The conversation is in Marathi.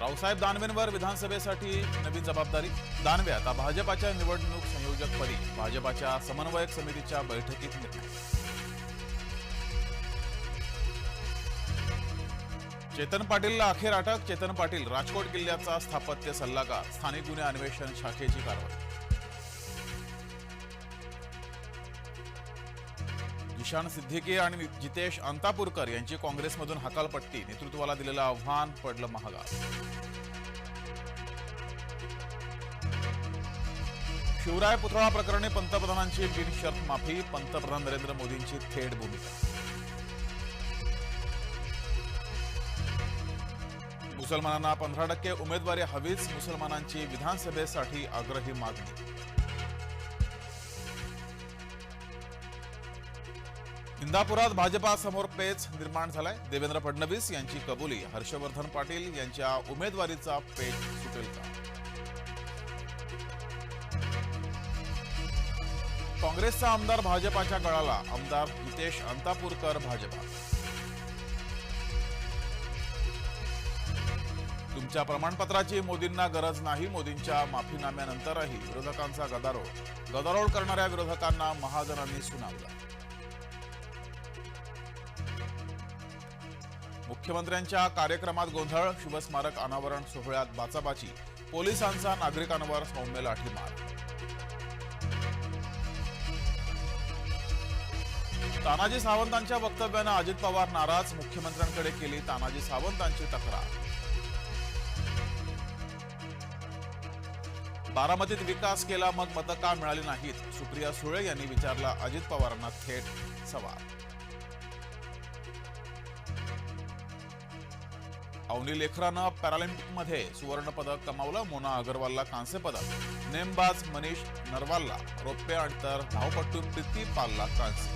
रावसाहेब दानवेंवर विधानसभेसाठी नवीन जबाबदारी. दानवे आता भाजपाच्या निवडणूक संयोजकपदी भाजपाच्या समन्वयक समितीच्या बैठकीत निर्णय. चेतन पाटीलला अखेर अटक. चेतन पाटील राजकोट किल्ल्याचा स्थापत्य सल्लागार. स्थानिक गुन्हे अन्वेषण शाखेची कारवाई. ईशान सिद्दीकी आणि जितेश अंतापूरकर यांची काँग्रेसमधून हकालपट्टी. नेतृत्वाला दिलेलं आव्हान पडलं महागात. शिवराय पुतळा प्रकरणी पंतप्रधानांची बिनशर्त माफी पंतप्रधान नरेंद्र मोदींची थेट भूमिका. मुसलमानांना पंधरा टक्के उमेदवारी हवीच मुसलमानांची विधानसभेसाठी आग्रही मागणी. इंदापुरात भाजपासमोर पेच निर्माण झालाय. देवेंद्र फडणवीस यांची कबुली. हर्षवर्धन पाटील यांच्या उमेदवारीचा पेच सुटेल का? काँग्रेसचा आमदार भाजपाच्या गळाला. आमदार हितेश अंतापूरकर भाजपा. तुमच्या प्रमाणपत्राची मोदींना गरज नाही. मोदींच्या माफीनाम्यानंतरही विरोधकांचा गदारोळ. गदारोळ करणाऱ्या विरोधकांना महाजनांनी सुनावलं. मुख्यमंत्र्यांच्या कार्यक्रमात गोंधळ शिवस्मारक अनावरण सोहळ्यात बाचाबाची पोलिसांचा नागरिकांवर सौम्य लाठीमार. तानाजी सावंतांच्या वक्तव्यानं अजित पवार नाराज मुख्यमंत्र्यांकडे केली तानाजी सावंतांची तक्रार. बारामतीत विकास केला मग मतं का मिळाली नाहीत? सुप्रिया सुळे यांनी विचारला अजित पवारांना थेट सवाल. अवनी लेखरानं पॅरालिम्पिकमध्ये सुवर्ण पदक कमावलं मोना अगरवालला कांस्य पदक. नेमबाज मनीष नरवालला रौप्य आणि तर धावपट्टू प्रीती पालला कांस्य.